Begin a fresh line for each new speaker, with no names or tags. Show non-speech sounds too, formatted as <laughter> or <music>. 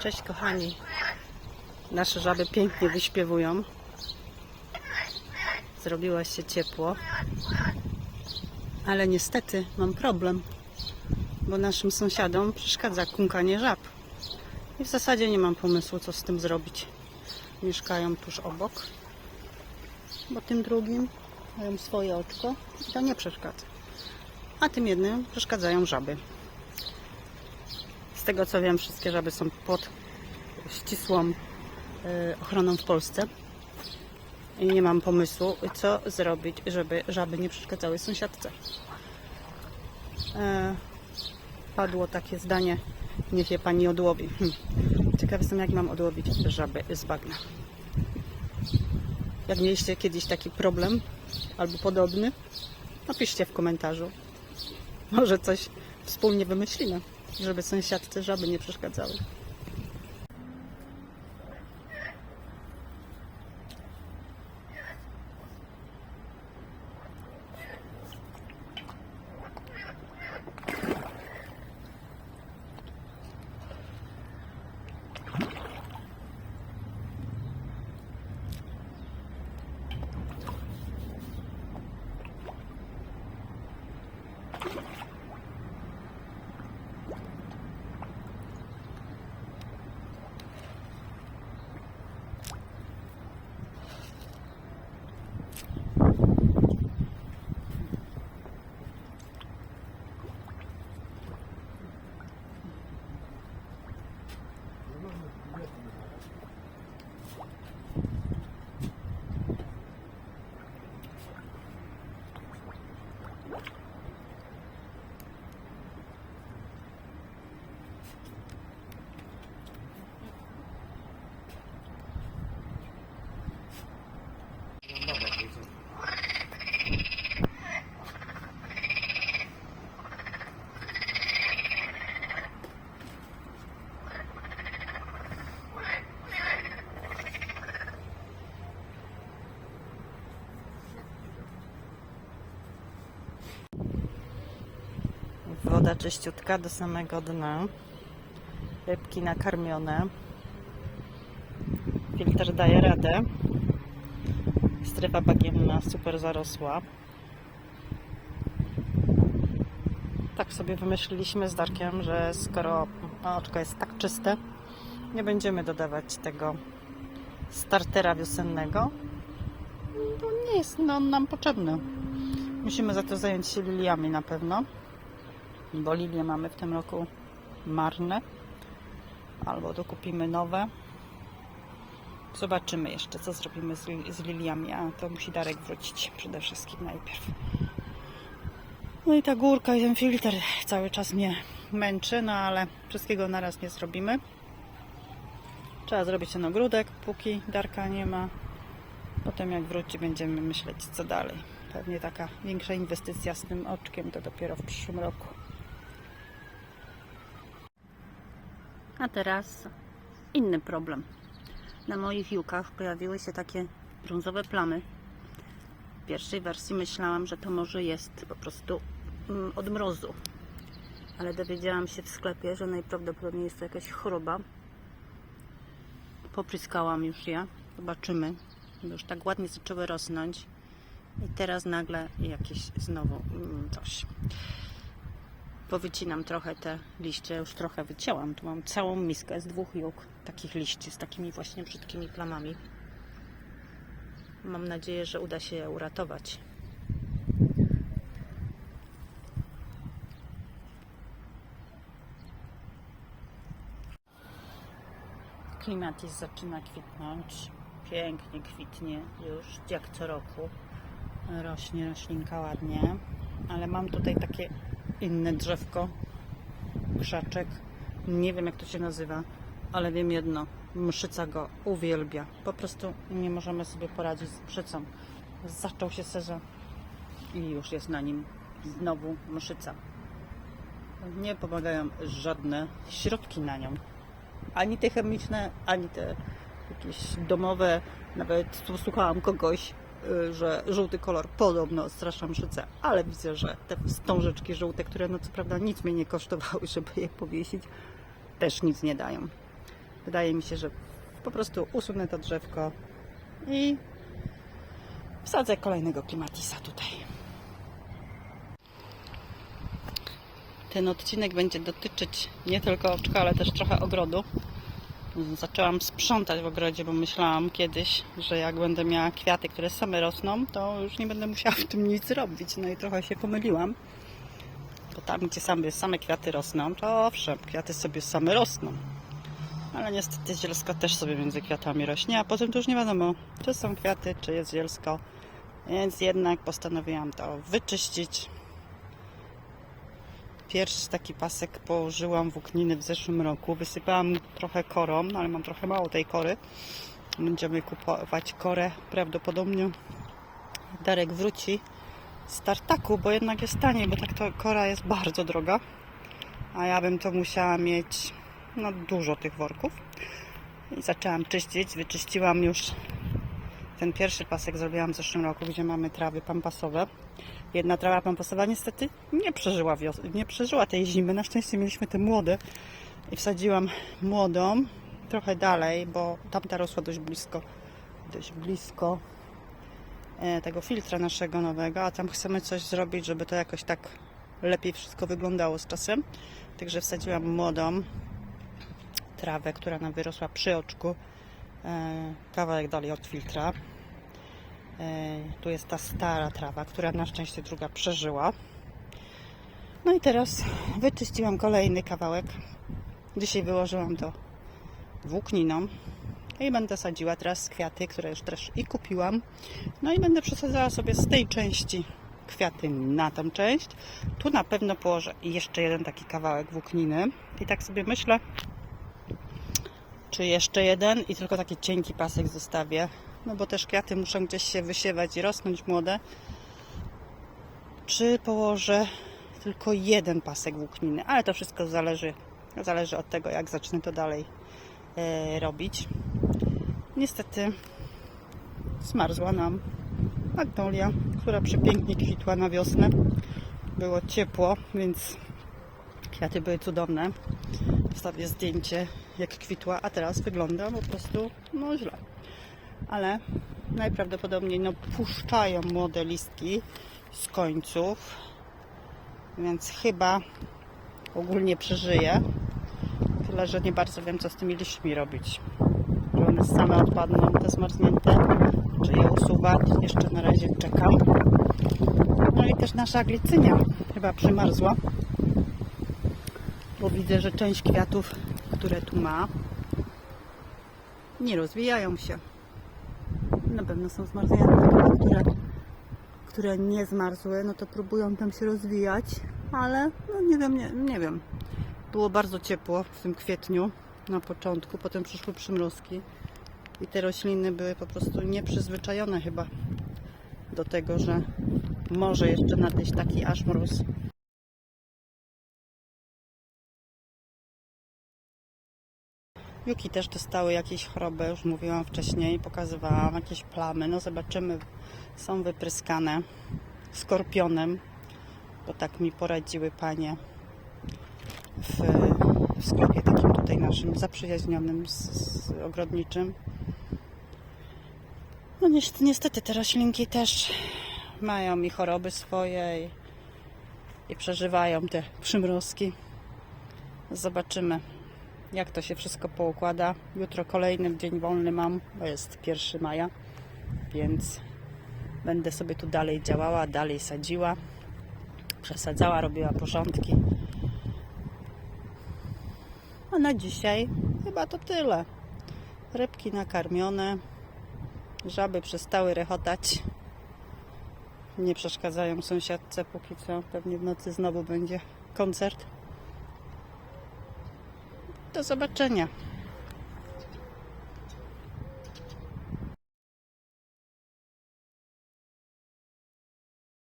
Cześć kochani. Nasze żaby pięknie wyśpiewują. Zrobiło się ciepło. Ale niestety mam problem, bo naszym sąsiadom przeszkadza kąkanie żab. I w zasadzie nie mam pomysłu, co z tym zrobić. Mieszkają tuż obok, bo tym drugim mają swoje oczko i to nie przeszkadza. A tym jednym przeszkadzają żaby. Z tego co wiem, wszystkie żaby są pod ścisłą e, ochroną w Polsce. I nie mam pomysłu, co zrobić, żeby żaby nie przeszkadzały sąsiadce. E, padło takie zdanie, niech je pani odłowi. Hm. Ciekaw jestem, jak mam odłowić żaby z bagna. Jak mieliście kiedyś taki problem albo podobny, napiszcie w komentarzu. Może coś wspólnie wymyślimy, żeby sąsiadce żaby nie przeszkadzały. Woda czyściutka do samego dna. Rybki nakarmione. Filtr daje radę. Strefa bagienna super zarosła. Tak sobie wymyśliliśmy z Darkiem, że skoro oczko jest tak czyste, nie będziemy dodawać tego startera wiosennego. To nie jest no, nam potrzebny. Musimy za to zająć się liliami na pewno bo lilie mamy w tym roku marne albo dokupimy nowe. Zobaczymy jeszcze co zrobimy z, z liliami a to musi Darek wrócić przede wszystkim najpierw. No i ta górka i ten filtr cały czas mnie męczy no ale wszystkiego naraz nie zrobimy. Trzeba zrobić ten ogródek póki Darka nie ma. Potem jak wróci będziemy myśleć co dalej. Pewnie taka większa inwestycja z tym oczkiem to dopiero w przyszłym roku A teraz inny problem. Na moich jukach pojawiły się takie brązowe plamy. W pierwszej wersji myślałam, że to może jest po prostu mm, od mrozu. Ale dowiedziałam się w sklepie, że najprawdopodobniej jest to jakaś choroba. Popryskałam już je. Zobaczymy. Już tak ładnie zaczęły rosnąć. I teraz nagle jakieś znowu mm, coś powycinam trochę te liście, już trochę wycięłam. Tu mam całą miskę z dwóch juk takich liści z takimi właśnie brzydkimi plamami. Mam nadzieję, że uda się je uratować. Klimatis zaczyna kwitnąć. Pięknie kwitnie już, jak co roku. Rośnie roślinka ładnie, ale mam tutaj takie inne drzewko, krzaczek. Nie wiem jak to się nazywa, ale wiem jedno. Mszyca go uwielbia. Po prostu nie możemy sobie poradzić z mszycą. Zaczął się sezon i już jest na nim znowu mszyca. Nie pomagają żadne środki na nią. Ani te chemiczne, ani te jakieś domowe. Nawet słuchałam kogoś, że żółty kolor podobno odstrasza mszycę, ale widzę, że te wstążeczki żółte, które no co prawda nic mnie nie kosztowały, <laughs> żeby je powiesić, też nic nie dają. wydaje mi się, że po prostu usunę to drzewko i wsadzę kolejnego klimatisa tutaj. Ten odcinek będzie dotyczyć nie tylko oczka, ale też trochę ogrodu. Zaczęłam sprzątać w ogrodzie, bo myślałam kiedyś, że jak będę miała kwiaty, które same rosną, to już nie będę musiała w tym nic robić. No i trochę się pomyliłam. Bo tam, gdzie same, same kwiaty rosną, to owszem, kwiaty sobie same rosną. Ale niestety zielsko też sobie między kwiatami rośnie, a potem to już nie wiadomo, czy są kwiaty, czy jest zielsko. Więc jednak postanowiłam to wyczyścić. Pierwszy taki pasek położyłam włókniny w zeszłym roku. Wysypałam trochę korą, no ale mam trochę mało tej kory. Będziemy kupować korę. Prawdopodobnie Darek wróci z tartaku, bo jednak jest taniej, bo tak to kora jest bardzo droga. A ja bym to musiała mieć no, dużo tych worków. I zaczęłam czyścić. Wyczyściłam już ten pierwszy pasek zrobiłam w zeszłym roku, gdzie mamy trawy pampasowe. Jedna trawa pampasowa niestety nie przeżyła, wios- nie przeżyła tej zimy. Na szczęście mieliśmy te młode i wsadziłam młodą trochę dalej, bo tamta rosła dość blisko, dość blisko e, tego filtra naszego nowego, a tam chcemy coś zrobić, żeby to jakoś tak lepiej wszystko wyglądało z czasem. Także wsadziłam młodą trawę, która nam wyrosła przy oczku, kawałek dalej od filtra. E, Tu jest ta stara trawa, która na szczęście druga przeżyła. No i teraz wyczyściłam kolejny kawałek. Dzisiaj wyłożyłam to włókniną i będę sadziła teraz kwiaty, które już też i kupiłam. No i będę przesadzała sobie z tej części kwiaty na tą część. Tu na pewno położę jeszcze jeden taki kawałek włókniny. I tak sobie myślę, czy jeszcze jeden i tylko taki cienki pasek zostawię. No bo też kwiaty muszą gdzieś się wysiewać i rosnąć młode. Czy położę tylko jeden pasek włókniny, ale to wszystko zależy, zależy od tego, jak zacznę to dalej e, robić. Niestety zmarzła nam magnolia, która przepięknie kwitła na wiosnę. Było ciepło, więc kwiaty były cudowne. Wstawię zdjęcie, jak kwitła, a teraz wygląda po prostu no źle. Ale najprawdopodobniej no, puszczają młode listki z końców, więc chyba ogólnie przeżyje. Tyle, że nie bardzo wiem, co z tymi liśćmi robić. Czy one same odpadną, te zmarznięte, czy je usuwać. Jeszcze na razie czekam. No i też nasza glicynia chyba przymarzła, bo widzę, że część kwiatów, które tu ma, nie rozwijają się. Na pewno są zmarznięte, które, które nie zmarzły, no to próbują tam się rozwijać, ale no nie wiem, nie, nie wiem. Było bardzo ciepło w tym kwietniu na początku, potem przyszły przymrozki i te rośliny były po prostu nieprzyzwyczajone chyba do tego, że może jeszcze nadejść taki aż mróz. Juki też dostały jakieś choroby, już mówiłam wcześniej, pokazywałam jakieś plamy. No zobaczymy, są wypryskane skorpionem, bo tak mi poradziły panie w, w sklepie takim tutaj naszym zaprzyjaźnionym z, z ogrodniczym. No niestety, niestety te roślinki też mają i choroby swoje i, i przeżywają te przymrozki. Zobaczymy, jak to się wszystko poukłada. Jutro kolejny dzień wolny mam, bo jest 1 maja, więc będę sobie tu dalej działała, dalej sadziła, przesadzała, robiła porządki. A na dzisiaj chyba to tyle. Rybki nakarmione, żaby przestały rechotać. Nie przeszkadzają sąsiadce póki co. Pewnie w nocy znowu będzie koncert. Do zobaczenia.